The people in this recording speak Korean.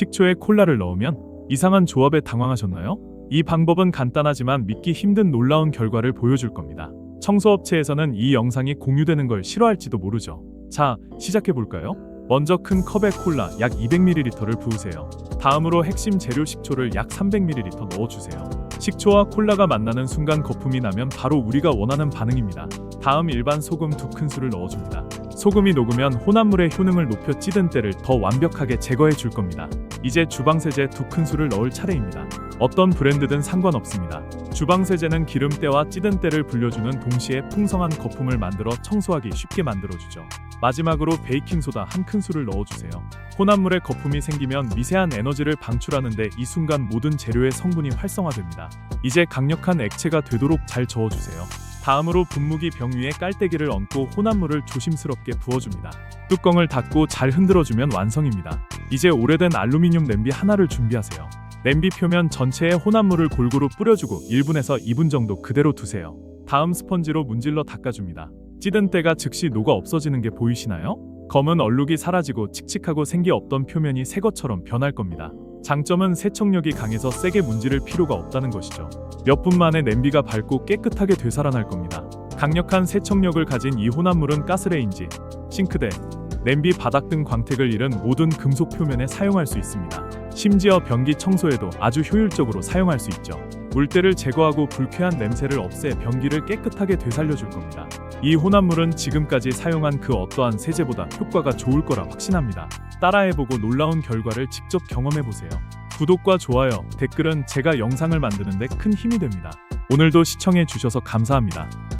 식초에 콜라를 넣으면 이상한 조합에 당황하셨나요? 이 방법은 간단하지만 믿기 힘든 놀라운 결과를 보여줄 겁니다. 청소업체에서는 이 영상이 공유되는 걸 싫어할지도 모르죠. 자, 시작해 볼까요? 먼저 큰 컵에 콜라 약 200ml를 부으세요. 다음으로 핵심 재료 식초를 약 300ml 넣어주세요. 식초와 콜라가 만나는 순간 거품이 나면 바로 우리가 원하는 반응입니다. 다음 일반 소금 두 큰술을 넣어줍니다. 소금이 녹으면 혼합물의 효능을 높여 찌든 때를 더 완벽하게 제거해 줄 겁니다. 이제 주방세제 두 큰술을 넣을 차례입니다. 어떤 브랜드든 상관없습니다. 주방세제는 기름때와 찌든 때를 불려주는 동시에 풍성한 거품을 만들어 청소하기 쉽게 만들어주죠. 마지막으로 베이킹소다 한 큰술을 넣어주세요. 혼합물에 거품이 생기면 미세한 에너지를 방출하는데 이 순간 모든 재료의 성분이 활성화됩니다. 이제 강력한 액체가 되도록 잘 저어주세요. 다음으로 분무기 병 위에 깔때기를 얹고 혼합물을 조심스럽게 부어줍니다. 뚜껑을 닫고 잘 흔들어주면 완성입니다. 이제 오래된 알루미늄 냄비 하나를 준비하세요. 냄비 표면 전체에 혼합물을 골고루 뿌려주고 1분에서 2분 정도 그대로 두세요. 다음 스펀지로 문질러 닦아줍니다. 찌든 때가 즉시 녹아 없어지는 게 보이시나요? 검은 얼룩이 사라지고 칙칙하고 생기 없던 표면이 새 것처럼 변할 겁니다. 장점은 세척력이 강해서 세게 문지를 필요가 없다는 것이죠. 몇 분 만에 냄비가 밝고 깨끗하게 되살아날 겁니다. 강력한 세척력을 가진 이 혼합물은 가스레인지, 싱크대, 냄비 바닥 등 광택을 잃은 모든 금속 표면에 사용할 수 있습니다. 심지어 변기 청소에도 아주 효율적으로 사용할 수 있죠. 물때를 제거하고 불쾌한 냄새를 없애 변기를 깨끗하게 되살려줄 겁니다. 이 혼합물은 지금까지 사용한 그 어떠한 세제보다 효과가 좋을 거라 확신합니다. 따라해보고 놀라운 결과를 직접 경험해보세요. 구독과 좋아요, 댓글은 제가 영상을 만드는데 큰 힘이 됩니다. 오늘도 시청해주셔서 감사합니다.